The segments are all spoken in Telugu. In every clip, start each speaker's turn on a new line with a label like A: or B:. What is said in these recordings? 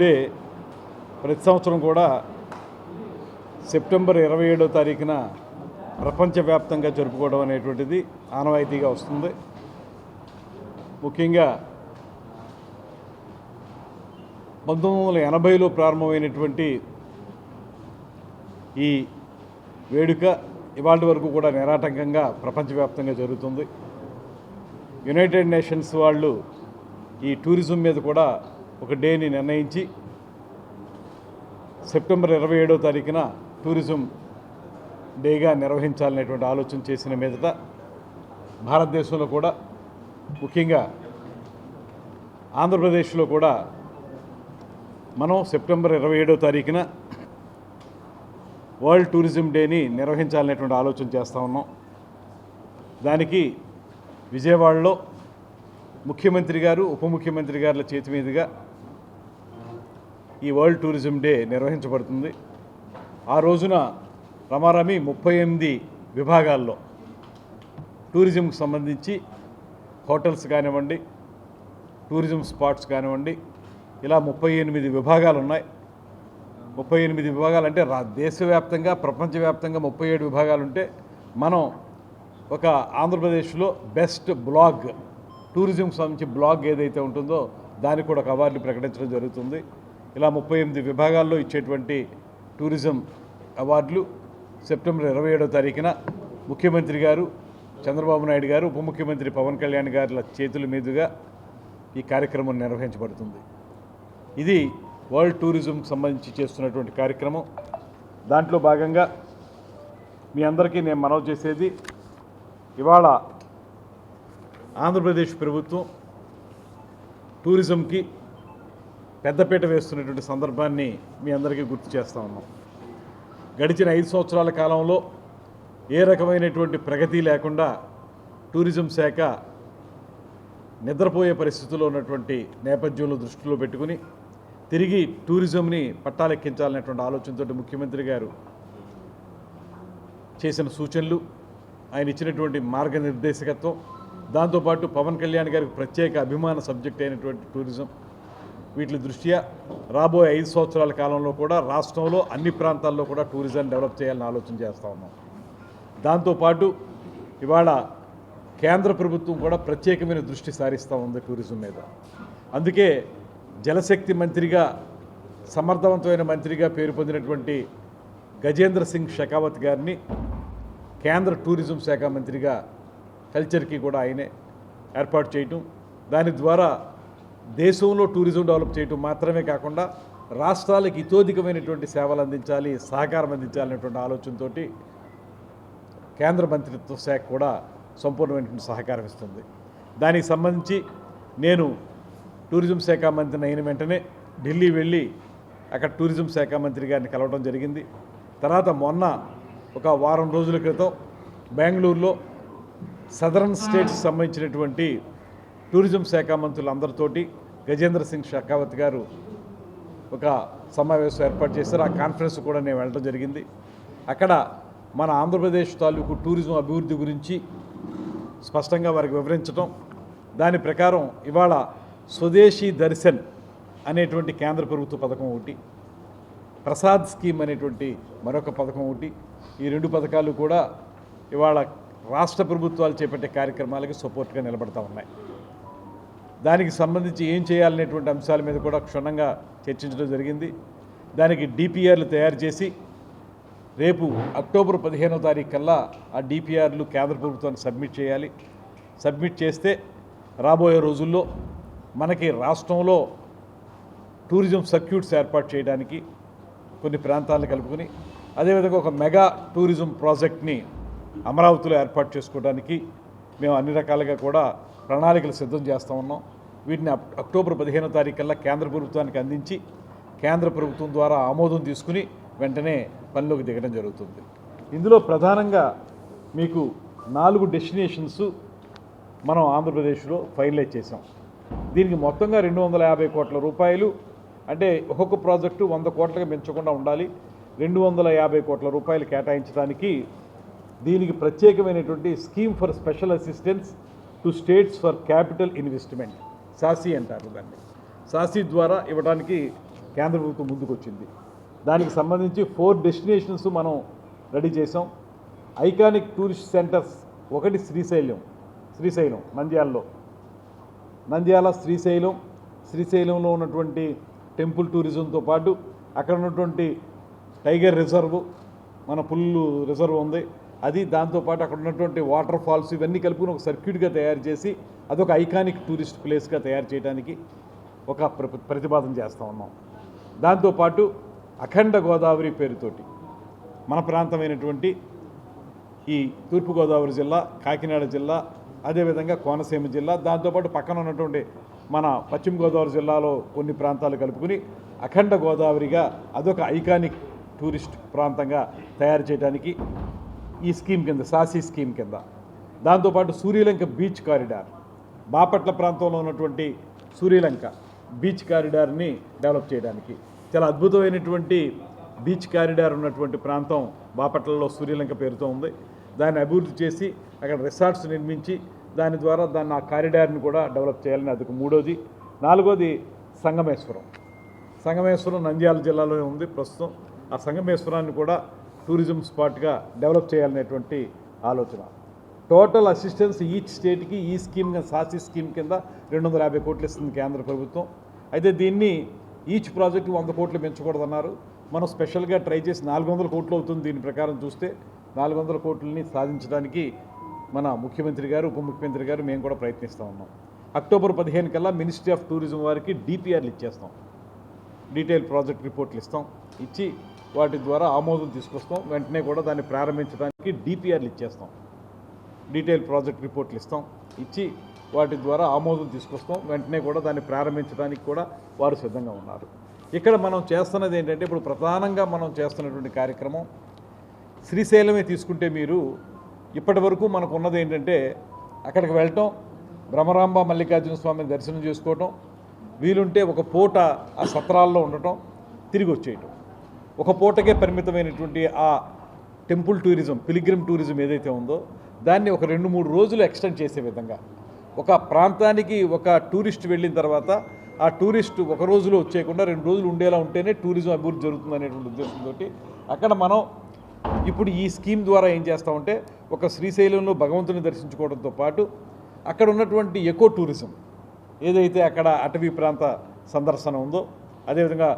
A: డే ప్రతి సంవత్సరం కూడా సెప్టెంబర్ ఇరవై ఏడో తారీఖున ప్రపంచవ్యాప్తంగా జరుపుకోవడం అనేటువంటిది ఆనవాయితీగా వస్తుంది. ముఖ్యంగా పంతొమ్మిది వందల ఎనభైలో ప్రారంభమైనటువంటి ఈ వేడుక ఇవాళ వరకు కూడా నిరాటంకంగా ప్రపంచవ్యాప్తంగా జరుగుతుంది. యునైటెడ్ నేషన్స్ వాళ్ళు ఈ టూరిజం మీద కూడా ఒక డేని నిర్ణయించి సెప్టెంబర్ ఇరవై ఏడో తారీఖున టూరిజం డేగా నిర్వహించాలనేటువంటి ఆలోచన చేసిన మీదట భారతదేశంలో కూడా ముఖ్యంగా ఆంధ్రప్రదేశ్లో కూడా మనం సెప్టెంబర్ ఇరవై ఏడో తారీఖున వరల్డ్ టూరిజం డేని నిర్వహించాలనేటువంటి ఆలోచన చేస్తూ ఉన్నాం. దానికి విజయవాడలో ముఖ్యమంత్రి గారు ఉప ముఖ్యమంత్రి గారుల చేతి మీదుగా ఈ వరల్డ్ టూరిజం డే నిర్వహించబడుతుంది. ఆ రోజున రమారమి ముప్పై ఎనిమిది విభాగాల్లో టూరిజంకి సంబంధించి హోటల్స్ కానివ్వండి టూరిజం స్పాట్స్ కానివ్వండి ఇలా ముప్పై ఎనిమిది విభాగాలు ఉన్నాయి. ముప్పై ఎనిమిది విభాగాలు అంటే దేశవ్యాప్తంగా ప్రపంచవ్యాప్తంగా ముప్పై ఏడు విభాగాలు ఉంటే మనం ఒక ఆంధ్రప్రదేశ్లో బెస్ట్ బ్లాగ్ టూరిజంకి సంబంధించి బ్లాగ్ ఏదైతే ఉంటుందో దానికి కూడా ఒక అవార్డు ప్రకటించడం జరుగుతుంది. ఇలా ముప్పై ఎనిమిది విభాగాల్లో ఇచ్చేటువంటి టూరిజం అవార్డులు సెప్టెంబర్ ఇరవై ఏడో తారీఖున ముఖ్యమంత్రి గారు చంద్రబాబు నాయుడు గారు ఉప ముఖ్యమంత్రి పవన్ కళ్యాణ్ గారుల చేతుల మీదుగా ఈ కార్యక్రమం నిర్వహించబడుతుంది. ఇది వరల్డ్ టూరిజం సంబంధించి చేస్తున్నటువంటి కార్యక్రమం. దాంట్లో భాగంగా మీ అందరికీ నేను మనవి చేసేది ఇవాళ ఆంధ్రప్రదేశ్ ప్రభుత్వం టూరిజంకి పెద్దపీట వేస్తున్నటువంటి సందర్భాన్ని మీ అందరికీ గుర్తు చేస్తా ఉన్నాం. గడిచిన ఐదు సంవత్సరాల కాలంలో ఏ రకమైనటువంటి ప్రగతి లేకుండా టూరిజం శాఖ నిద్రపోయే పరిస్థితుల్లో ఉన్నటువంటి నేపథ్యంలో దృష్టిలో పెట్టుకుని తిరిగి టూరిజంని పట్టాలెక్కించాలనేటువంటి ఆలోచనతో ముఖ్యమంత్రి గారు చేసిన సూచనలు ఆయన ఇచ్చినటువంటి మార్గనిర్దేశకత్వం దాంతోపాటు పవన్ కళ్యాణ్ గారికి ప్రత్యేక అభిమాన సబ్జెక్ట్ అయినటువంటి టూరిజం వీటి దృష్ట్యా రాబోయే ఐదు సంవత్సరాల కాలంలో కూడా రాష్ట్రంలో అన్ని ప్రాంతాల్లో కూడా టూరిజం డెవలప్ చేయాలని ఆలోచన చేస్తూ ఉన్నాం. దాంతోపాటు ఇవాళ కేంద్ర ప్రభుత్వం కూడా ప్రత్యేకమైన దృష్టి సారిస్తూ ఉంది టూరిజం మీద. అందుకే జలశక్తి మంత్రిగా సమర్థవంతమైన మంత్రిగా పేరు పొందినటువంటి గజేంద్ర సింగ్ షెకావత్ గారిని కేంద్ర టూరిజం శాఖ మంత్రిగా కల్చర్కి కూడా ఆయనే ఏర్పాటు చేయటం దాని ద్వారా దేశంలో టూరిజం డెవలప్ చేయటం మాత్రమే కాకుండా రాష్ట్రాలకు ఇతోధికమైనటువంటి సేవలు అందించాలి సహకారం అందించాలనేటువంటి ఆలోచనతో కేంద్ర మంత్రిత్వ శాఖ కూడా సంపూర్ణమైనటువంటి సహకారం ఇస్తుంది. దానికి సంబంధించి నేను టూరిజం శాఖ మంత్రిని అయిన వెంటనే ఢిల్లీ వెళ్ళి అక్కడ టూరిజం శాఖ మంత్రి గారిని కలవడం జరిగింది. తర్వాత మొన్న ఒక వారం రోజుల క్రితం బెంగళూరులో సదరన్ స్టేట్స్ సంబంధించినటువంటి టూరిజం శాఖ మంత్రులందరితోటి గజేంద్ర సింగ్ షెకావత్ గారు ఒక సమావేశం ఏర్పాటు చేశారు. ఆ కాన్ఫరెన్స్ కూడా నేను వెళ్ళడం జరిగింది. అక్కడ మన ఆంధ్రప్రదేశ్ తాలూకు టూరిజం అభివృద్ధి గురించి స్పష్టంగా వారికి వివరించడం దాని ప్రకారం ఇవాళ స్వదేశీ దర్శన్ అనేటువంటి కేంద్ర ప్రభుత్వ పథకం ఒకటి ప్రసాద్ స్కీమ్ అనేటువంటి మరొక పథకం ఒకటి ఈ రెండు పథకాలు కూడా ఇవాళ రాష్ట్ర ప్రభుత్వాలు చేపట్టే కార్యక్రమాలకి సపోర్ట్గా నిలబడతా ఉన్నాయి. దానికి సంబంధించి ఏం చేయాలనేటువంటి అంశాల మీద కూడా క్షుణ్ణంగా చర్చించడం జరిగింది. దానికి డిపిఆర్లు తయారు చేసి రేపు అక్టోబర్ పదిహేనో తారీఖు కల్లా ఆ డిపిఆర్లు కేంద్ర ప్రభుత్వాన్ని సబ్మిట్ చేయాలి. సబ్మిట్ చేస్తే రాబోయే రోజుల్లో మనకి రాష్ట్రంలో టూరిజం సర్క్యూట్స్ ఏర్పాటు చేయడానికి కొన్ని ప్రాంతాలను కలుపుకొని అదేవిధంగా ఒక మెగా టూరిజం ప్రాజెక్ట్ని అమరావతిలో ఏర్పాటు చేసుకోవడానికి మేము అన్ని రకాలుగా కూడా ప్రణాళికలు సిద్ధం చేస్తూ ఉన్నాం. వీటిని అక్టోబర్ పదిహేనో తారీఖు కల్లా కేంద్ర ప్రభుత్వానికి అందించి కేంద్ర ప్రభుత్వం ద్వారా ఆమోదం తీసుకుని వెంటనే పనిలోకి దిగడం జరుగుతుంది. ఇందులో ప్రధానంగా మీకు నాలుగు డెస్టినేషన్స్ మనం ఆంధ్రప్రదేశ్లో ఫైనలైజ్ చేసాం దీనికి మొత్తంగా రెండు వందల యాభై కోట్ల రూపాయలు అంటే ఒక్కొక్క ప్రాజెక్టు వంద కోట్లకు పెంచకుండా ఉండాలి. రెండు వందల యాభై కోట్ల రూపాయలు కేటాయించడానికి దీనికి ప్రత్యేకమైనటువంటి scheme for special assistance to states for capital investment. SASCI అంటారు దాన్ని. సాసి ద్వారా ఇవ్వడానికి కేంద్ర ప్రభుత్వం ముందుకొచ్చింది. దానికి సంబంధించి ఫోర్ డెస్టినేషన్స్ మనం రెడీ చేసాం ఐకానిక్ టూరిస్ట్ సెంటర్స్ ఒకటి శ్రీశైలం శ్రీశైలం నంద్యాలలో. నంద్యాల శ్రీశైలం శ్రీశైలంలో ఉన్నటువంటి టెంపుల్ టూరిజంతో పాటు అక్కడ ఉన్నటువంటి టైగర్ రిజర్వ్ మన పుల్లు రిజర్వ్ ఉంది. అది దాంతోపాటు అక్కడ ఉన్నటువంటి వాటర్ ఫాల్స్ ఇవన్నీ కలుపుకుని ఒక సర్క్యూట్గా తయారు చేసి అదొక ఐకానిక్ టూరిస్ట్ ప్లేస్గా తయారు చేయడానికి ఒక ప్ర- ప్రతిపాదన చేస్తూ ఉన్నాం. దాంతోపాటు అఖండ గోదావరి పేరుతోటి మన ప్రాంతమైనటువంటి ఈ తూర్పుగోదావరి జిల్లా కాకినాడ జిల్లా అదేవిధంగా కోనసీమ జిల్లా దాంతోపాటు పక్కన ఉన్నటువంటి మన పశ్చిమ గోదావరి జిల్లాలో కొన్ని ప్రాంతాలు కలుపుకుని అఖండ గోదావరిగా అదొక ఐకానిక్ టూరిస్ట్ ప్రాంతంగా తయారు చేయడానికి ఈ స్కీమ్ కింద సాసి స్కీమ్ కింద. దాంతోపాటు సూర్యలంక బీచ్ కారిడార్. బాపట్ల ప్రాంతంలో ఉన్నటువంటి సూర్యలంక బీచ్ కారిడార్ని డెవలప్ చేయడానికి. చాలా అద్భుతమైనటువంటి బీచ్ కారిడార్ ఉన్నటువంటి ప్రాంతం బాపట్లలో సూర్యలంక పేరుతో ఉంది. దాన్ని అభివృద్ధి చేసి అక్కడ రిసార్ట్స్ నిర్మించి దాని ద్వారా దాన్ని ఆ కారిడార్ని కూడా డెవలప్ చేయాలని అది మూడోది. నాలుగోది సంగమేశ్వరం. సంగమేశ్వరం నంద్యాల జిల్లాలోనే ఉంది ప్రస్తుతం. ఆ సంగమేశ్వరాన్ని కూడా టూరిజం స్పాట్గా డెవలప్ చేయాలనేటువంటి ఆలోచన. టోటల్ అసిస్టెన్స్ ఈచ్ స్టేట్కి ఈ స్కీమ్ సాసి స్కీమ్ కింద రెండు వందల యాభై కోట్లు ఇస్తుంది కేంద్ర ప్రభుత్వం. అయితే దీన్ని ఈచ్ ప్రాజెక్ట్ వంద కోట్లు పెంచకూడదన్నారు. మనం స్పెషల్గా ట్రై చేసి నాలుగు వందల కోట్లు అవుతుంది దీని ప్రకారం చూస్తే నాలుగు వందల కోట్లని సాధించడానికి మన ముఖ్యమంత్రి గారు ఉప ముఖ్యమంత్రి గారు మేము కూడా ప్రయత్నిస్తూ ఉన్నాం. అక్టోబర్ పదిహేను కల్లా మినిస్ట్రీ ఆఫ్ టూరిజం వారికి డిపిఆర్లు ఇచ్చేస్తాం. డీటెయిల్ ప్రాజెక్ట్ రిపోర్ట్లు ఇస్తాం. ఇచ్చి వాటి ద్వారా ఆమోదం తీసుకొస్తాం. వెంటనే కూడా దాన్ని ప్రారంభించడానికి డిపిఆర్లు ఇచ్చేస్తాం. డీటెయిల్ ప్రాజెక్ట్ రిపోర్ట్లు ఇస్తాం. ఇచ్చి వాటి ద్వారా ఆమోదం తీసుకొస్తాం. వెంటనే కూడా దాన్ని ప్రారంభించడానికి కూడా వారు సిద్ధంగా ఉన్నారు. ఇక్కడ మనం చేస్తున్నది ఏంటంటే ఇప్పుడు ప్రధానంగా మనం చేస్తున్నటువంటి కార్యక్రమం శ్రీశైలమే తీసుకుంటే మీరు ఇప్పటి వరకు మనకు ఉన్నది ఏంటంటే అక్కడికి వెళ్ళటం భ్రమరాంబ మల్లికార్జున స్వామిని దర్శనం చేసుకోవటం వీలుంటే ఒక పూట ఆ సత్రాల్లో ఉండటం తిరిగి వచ్చేయటం. ఒక పూటకే పరిమితమైనటువంటి ఆ టెంపుల్ టూరిజం పిలిగ్రిమ్ టూరిజం ఏదైతే ఉందో దాన్ని ఒక రెండు మూడు రోజులు ఎక్స్టెండ్ చేసే విధంగా. ఒక ప్రాంతానికి ఒక టూరిస్ట్ వెళ్ళిన తర్వాత ఆ టూరిస్ట్ ఒక రోజులో వచ్చేయకుండా రెండు రోజులు ఉండేలా ఉంటేనే టూరిజం అభివృద్ధి జరుగుతుంది అనేటువంటి ఉద్దేశంతో అక్కడ మనం ఇప్పుడు ఈ స్కీమ్ ద్వారా ఏం చేస్తామంటే ఒక శ్రీశైలంలో భగవంతుని దర్శించుకోవడంతో పాటు అక్కడ ఉన్నటువంటి ఎకో టూరిజం ఏదైతే అక్కడ అటవీ ప్రాంత సందర్శన ఉందో అదేవిధంగా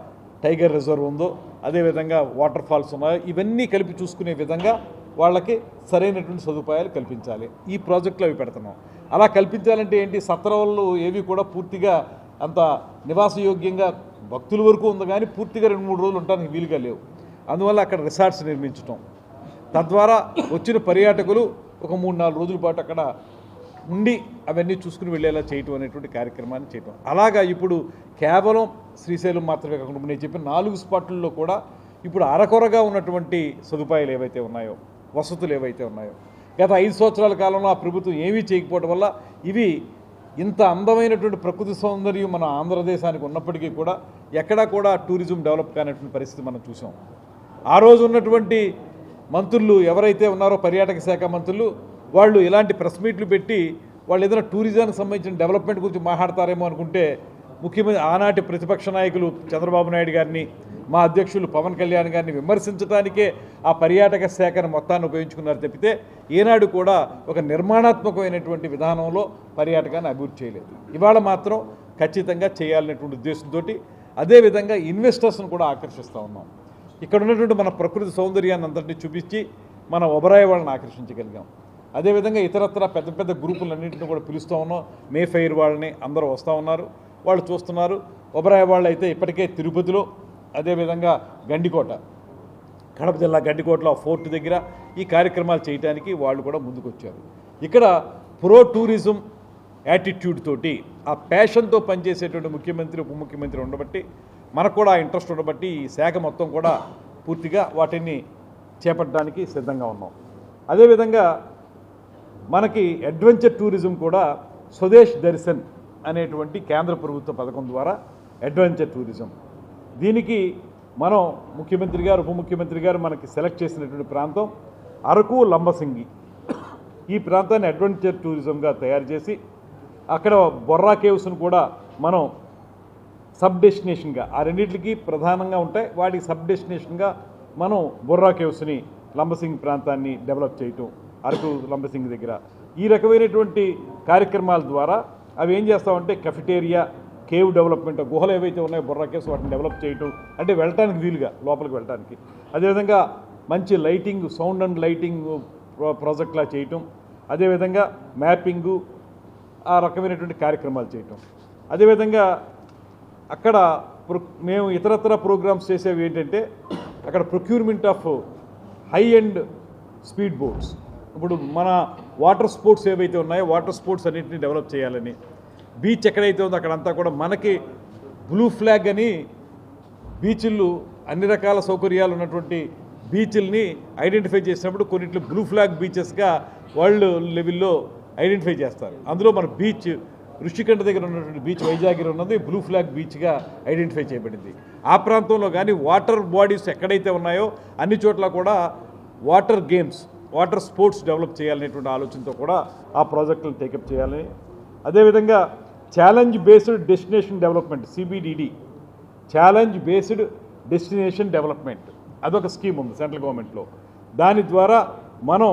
A: టైగర్ రిజర్వ్ ఉందో అదేవిధంగా వాటర్ ఫాల్స్ ఉన్నాయో ఇవన్నీ కలిపి చూసుకునే విధంగా వాళ్ళకి సరైనటువంటి సదుపాయాలు కల్పించాలి. ఈ ప్రాజెక్టులు అవి పెడుతున్నాం. అలా కల్పించాలంటే ఏంటి? సత్రాలు ఏవి కూడా పూర్తిగా అంత నివాసయోగ్యంగా భక్తుల వరకు ఉంది కానీ పూర్తిగా రెండు మూడు రోజులు ఉండడానికి వీలుగా లేవు. అందువల్ల అక్కడ రిసార్ట్స్ నిర్మించటం. తద్వారా వచ్చిన పర్యాటకులు ఒక మూడు నాలుగు రోజుల పాటు అక్కడ ఉండి అవన్నీ చూసుకుని వెళ్ళేలా చేయటం అనేటువంటి కార్యక్రమాన్ని చేయటం. అలాగా ఇప్పుడు కేవలం శ్రీశైలం మాత్రమే కాకుండా నేను చెప్పిన నాలుగు స్పాట్లలో కూడా ఇప్పుడు అరకొరగా ఉన్నటువంటి సదుపాయాలు ఏవైతే ఉన్నాయో వసతులు ఏవైతే ఉన్నాయో గత ఐదు సంవత్సరాల కాలంలో ఆ ప్రభుత్వం ఏమీ చేయకపోవడం వల్ల ఇవి ఇంత అందమైనటువంటి ప్రకృతి సౌందర్యం మన ఆంధ్రదేశానికి ఉన్నప్పటికీ కూడా ఎక్కడా కూడా టూరిజం డెవలప్ కానటువంటి పరిస్థితి మనం చూసాం. ఆ రోజు ఉన్నటువంటి మంత్రులు ఎవరైతే ఉన్నారో పర్యాటక శాఖ మంత్రులు వాళ్ళు ఇలాంటి ప్రెస్ మీట్లు పెట్టి వాళ్ళు ఏదైనా టూరిజానికి సంబంధించిన డెవలప్మెంట్ గురించి మాట్లాడతారేమో అనుకుంటే ముఖ్యమంత్రి ఆనాటి ప్రతిపక్ష నాయకులు చంద్రబాబు నాయుడు గారిని మా అధ్యక్షులు పవన్ కళ్యాణ్ గారిని విమర్శించడానికే ఆ పర్యాటక శాఖను మొత్తాన్ని ఉపయోగించుకున్నారు తప్పితే ఏనాడు కూడా ఒక నిర్మాణాత్మకమైనటువంటి విధానంలో పర్యాటకాన్ని అభివృద్ధి చేయలేదు. ఇవాళ మాత్రం ఖచ్చితంగా చేయాలనేటువంటి ఉద్దేశంతో అదేవిధంగా ఇన్వెస్టర్స్ను కూడా ఆకర్షిస్తూ ఉన్నాం. ఇక్కడ ఉన్నటువంటి మన ప్రకృతి సౌందర్యాన్ని అంతటినీ చూపించి మన ఒబరాయ వాళ్ళని ఆకర్షించగలిగాం అదేవిధంగా ఇతరత్ర పెద్ద పెద్ద గ్రూపులన్నింటినీ కూడా పిలుస్తూ ఉన్నాం. మే ఫెయిర్ వాళ్ళని అందరూ వస్తూ ఉన్నారు. వాళ్ళు చూస్తున్నారు. ఒబరాయ వాళ్ళు అయితే ఇప్పటికే తిరుపతిలో అదేవిధంగా గండికోట. కడప జిల్లా గండికోటలో ఫోర్ట్ దగ్గర ఈ కార్యక్రమాలు చేయడానికి వాళ్ళు కూడా ముందుకొచ్చారు. ఇక్కడ ప్రో టూరిజం యాటిట్యూడ్ తోటి ఆ ప్యాషన్తో పనిచేసేటువంటి ముఖ్యమంత్రి ఉప ముఖ్యమంత్రి ఉండబట్టి మనకు కూడా ఇంట్రెస్ట్ ఉండబట్టి ఈ శాఖ మొత్తం కూడా పూర్తిగా వాటిని చేపట్టడానికి సిద్ధంగా ఉన్నాం. అదేవిధంగా మనకి అడ్వెంచర్ టూరిజం కూడా స్వదేశ్ దర్శన్ అనేటువంటి కేంద్ర ప్రభుత్వ పథకం ద్వారా అడ్వెంచర్ టూరిజం. దీనికి మనం ముఖ్యమంత్రి గారు ఉప ముఖ్యమంత్రి గారు మనకి సెలెక్ట్ చేసినటువంటి ప్రాంతం అరకు లంబసింగి. ఈ ప్రాంతాన్ని అడ్వెంచర్ టూరిజంగా తయారు చేసి అక్కడ బొర్రా కేవ్స్ను కూడా మనం సబ్ డెస్టినేషన్గా ఆ రెండింటికి ప్రధానంగా ఉంటాయి. వాటికి సబ్ డెస్టినేషన్గా మనం బొర్రా కేవ్స్ని లంబసింగ్ ప్రాంతాన్ని డెవలప్ చేయటం అరకు లంబసింగ్ దగ్గర. ఈ రకమైనటువంటి కార్యక్రమాల ద్వారా అవి ఏం చేస్తామంటే కెఫిటేరియా కేవ్ డెవలప్మెంట్ గుహలు ఏవైతే ఉన్నాయో బొర్రా వాటిని డెవలప్ చేయటం అంటే వెళ్ళటానికి వీలుగా లోపలికి వెళ్ళటానికి. అదేవిధంగా మంచి లైటింగ్ సౌండ్ అండ్ లైటింగ్ ప్రాజెక్ట్లా చేయటం. అదేవిధంగా మ్యాపింగు ఆ రకమైనటువంటి కార్యక్రమాలు చేయటం. అదేవిధంగా అక్కడ మేము ఇతరత్ర ప్రోగ్రామ్స్ చేసేవి ఏంటంటే అక్కడ procurement of high and speed boats ఇప్పుడు మన వాటర్ స్పోర్ట్స్ ఏవైతే ఉన్నాయో వాటర్ స్పోర్ట్స్ అన్నింటినీ డెవలప్ చేయాలని. బీచ్ ఎక్కడైతే ఉందో అక్కడంతా కూడా మనకి బ్లూ ఫ్లాగ్ అని బీచ్లు అన్ని రకాల సౌకర్యాలు ఉన్నటువంటి బీచ్ల్ని ఐడెంటిఫై చేసినప్పుడు కొన్నిట్లు బ్లూ ఫ్లాగ్ బీచెస్గా వరల్డ్ లెవెల్లో ఐడెంటిఫై చేస్తారు. అందులో మన బీచ్ ఋషికంఠ దగ్గర ఉన్నటువంటి బీచ్ వైజాగ్లో ఉన్నది బ్లూ ఫ్లాగ్ బీచ్గా ఐడెంటిఫై చేయబడింది. ఆ ప్రాంతంలో కానీ వాటర్ బాడీస్ ఎక్కడైతే ఉన్నాయో అన్ని చోట్ల కూడా water games water sports develop చేయాలనేటువంటి ఆలోచనతో కూడా ఆ ప్రాజెక్టులను టేకప్ చేయాలని అదేవిధంగా challenge based destination development CBDD challenge based destination development. అదొక స్కీమ్ ఉంది సెంట్రల్ గవర్నమెంట్లో. దాని ద్వారా మనం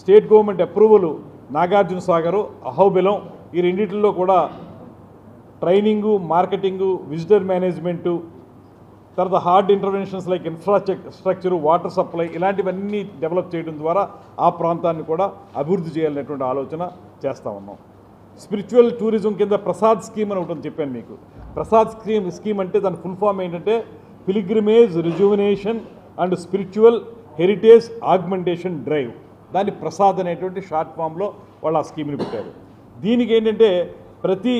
A: state government approval Nagarjuna Sagar Ahobilam ఈ రెండింటిలో కూడా ట్రైనింగు మార్కెటింగు విజిటర్ మేనేజ్మెంటు తర్వాత hard interventions like infrastructure water supply ఇలాంటివన్నీ డెవలప్ చేయడం ద్వారా ఆ ప్రాంతాన్ని కూడా అభివృద్ధి చేయాలనేటువంటి ఆలోచన చేస్తూ ఉన్నాం. స్పిరిచువల్ టూరిజం కింద ప్రసాద్ స్కీమ్ అని ఒకటి చెప్పాను మీకు. ప్రసాద్ స్కీమ్ స్కీమ్ అంటే దాని ఫుల్ ఫామ్ ఏంటంటే pilgrimage rejuvenation and spiritual heritage augmentation drive. దాన్ని ప్రసాద్ అనేటువంటి షార్ట్ ఫామ్లో వాళ్ళు ఆ స్కీమ్ని పెట్టారు. దీనికి ఏంటంటే ప్రతి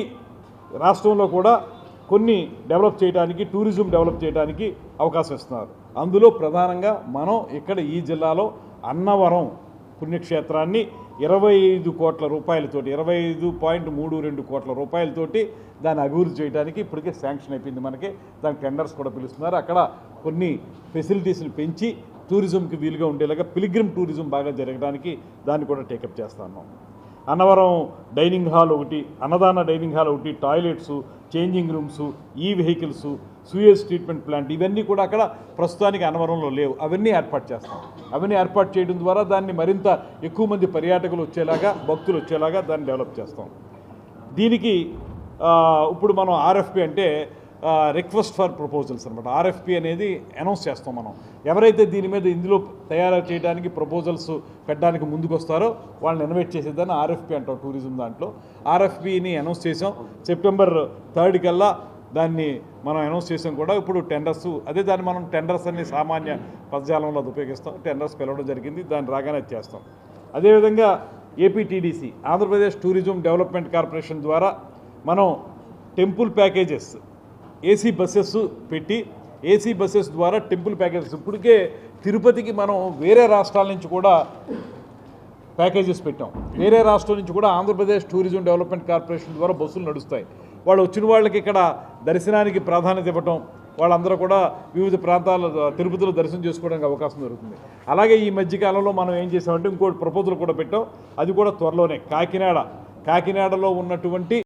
A: రాష్ట్రంలో కూడా కొన్ని డెవలప్ చేయడానికి టూరిజం డెవలప్ చేయడానికి అవకాశం ఇస్తున్నారు. అందులో ప్రధానంగా మనం ఇక్కడ ఈ జిల్లాలో అన్నవరం పుణ్యక్షేత్రాన్ని ఇరవై ఐదు కోట్ల రూపాయలతోటి ఇరవై ఐదు పాయింట్ మూడు రెండు కోట్ల రూపాయలతోటి దాన్ని అభివృద్ధి చేయడానికి ఇప్పటికే శాంక్షన్ అయిపోయింది మనకి. దానికి టెండర్స్ కూడా పిలుస్తున్నారు. అక్కడ కొన్ని ఫెసిలిటీస్ని పెంచి టూరిజంకి వీలుగా ఉండేలాగా పిలిగ్రిమ్ టూరిజం బాగా జరగడానికి దాన్ని కూడా టేకప్ చేస్తాను అన్నవరం డైనింగ్ హాల్ ఒకటి అన్నదాన డైనింగ్ హాల్ ఒకటి టాయిలెట్స్ చేంజింగ్ రూమ్స్ ఈ వెహికల్స్ సూయేజ్ ట్రీట్మెంట్ ప్లాంట్ ఇవన్నీ కూడా అక్కడ ప్రస్తుతానికి అనవరంలో లేవు. అవన్నీ ఏర్పాటు చేస్తాం. అవన్నీ ఏర్పాటు చేయడం ద్వారా దాన్ని మరింత ఎక్కువ మంది పర్యాటకులు వచ్చేలాగా భక్తులు వచ్చేలాగా దాన్ని డెవలప్ చేస్తాం. దీనికి ఇప్పుడు మనం ఆర్ఎఫ్పి అంటే రిక్వెస్ట్ ఫర్ ప్రపోజల్స్ అనమాట ఆర్ఎఫ్పి అనేది అనౌన్స్ చేస్తాం మనం. ఎవరైతే దీని మీద ఇందులో తయారు చేయడానికి ప్రపోజల్స్ పెట్టడానికి ముందుకు వస్తారో వాళ్ళని ఇన్వైట్ చేసేదాన్ని ఆర్ఎఫ్పి అంటాం టూరిజం దాంట్లో. ఆర్ఎఫ్పిని అనౌన్స్ చేసాం సెప్టెంబర్ థర్డ్ కల్లా దాన్ని మనం అనౌన్స్ చేసాం కూడా. ఇప్పుడు టెండర్స్ అదే దాన్ని మనం టెండర్స్ అన్ని సామాన్య పదజాలంలో అది ఉపయోగిస్తాం. టెండర్స్ పిలవడం జరిగింది. దాన్ని రాగానే చేస్తాం. అదేవిధంగా APTDC Andhra Pradesh tourism development corporation ద్వారా మనం టెంపుల్ ప్యాకేజెస్ ఏసీ బస్సెస్ పెట్టి ఏసీ బస్సెస్ ద్వారా టెంపుల్ ప్యాకేజెస్ ఇప్పటికే తిరుపతికి మనం వేరే రాష్ట్రాల నుంచి కూడా ప్యాకేజెస్ పెట్టాం. వేరే రాష్ట్రం నుంచి కూడా ఆంధ్రప్రదేశ్ టూరిజం డెవలప్మెంట్ కార్పొరేషన్ ద్వారా బస్సులు నడుస్తాయి. వాళ్ళు వచ్చిన వాళ్ళకి ఇక్కడ దర్శనానికి ప్రాధాన్యత ఇవ్వటం వాళ్ళందరూ కూడా వివిధ ప్రాంతాల తిరుపతిలో దర్శనం చేసుకోవడానికి అవకాశం దొరుకుతుంది. అలాగే ఈ మధ్యకాలంలో మనం ఏం చేసామంటే ఇంకోటి ప్రపోజల్ కూడా పెట్టాం. అది కూడా త్వరలోనే కాకినాడ. కాకినాడలో ఉన్నటువంటి